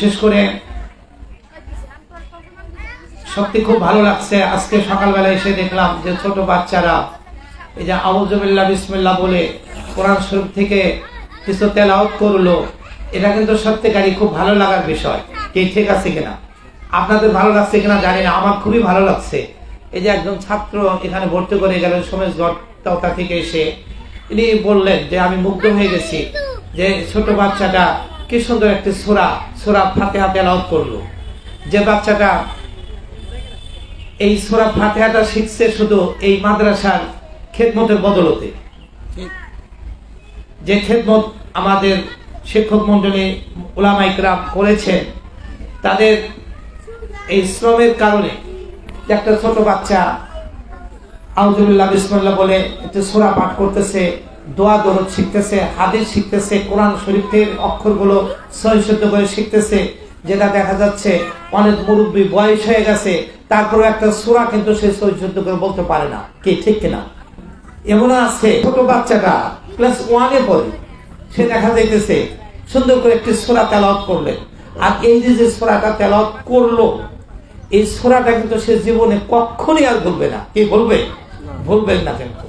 বিশেষ করে সত্যি খুব ভালো লাগছে। আজকে সকালবেলা এসে দেখলাম যে ছোট বাচ্চারা, এই যে আউজবিল্লা বিসমিল্লা বলে কোরআন শরীফ থেকে কিছু তেলাওয়াত করল, এটা কিন্তু সত্যিকারই খুব ভালো লাগার বিষয়। কি ঠিক আছে কিনা? আপনাদের ভালো লাগছে কিনা জানি না, আমার খুবই ভালো লাগছে। এই যে একজন ছাত্র এখানে ভর্তি করে গেলেন সোমেশ গড়তা থেকে এসে ইনি বললেন যে আমি মুগ্ধ হয়ে গেছি যে ছোট বাচ্চাটা কি সুন্দর একটি সোরা সোরা ফাতেহা তেলাওয়াত করল। যে বাচ্চাটা এই সোরা ফাতেহাটা শিখছে শুধু এই মাদ্রাসার খেদমতের বদলতে। যে খেদমত আমাদের শিক্ষক মন্ডলী ওলামাইকরাম করেছেন, তাদের এই শ্রমের কারণে একটা ছোট বাচ্চা আউজুবিল্লাহ বিসমুল্লাহ বলে একটু সোরা পাঠ করতেছে দোয়া দরদ শিখতেছে, হাদিস শিখতেছে, কোরআন শরীফের অক্ষরগুলো সহিশুদ্ধ করে শিখতেছে, যেটা দেখা যাচ্ছে অনেক মুরব্বী বয়স হয়ে গেছে তারপরে একটা সোরা কিন্তু সে সহিশুদ্ধ করে বলতে পারে না। কি, ঠিক কিনা? এমন আছে, ছোট বাচ্চাটা ক্লাস ওয়ানে পড়ে, সে দেখা যাইতেছে সুন্দর করে একটি সোরা তেলাওয়াত করলেন আর এই যে যে সোরাটা তেলাওয়াত করল, এই সোরাটা কিন্তু সে জীবনে কখনই আর ভুলবে না। কি বলবে ভুলবেন না কিন্তু।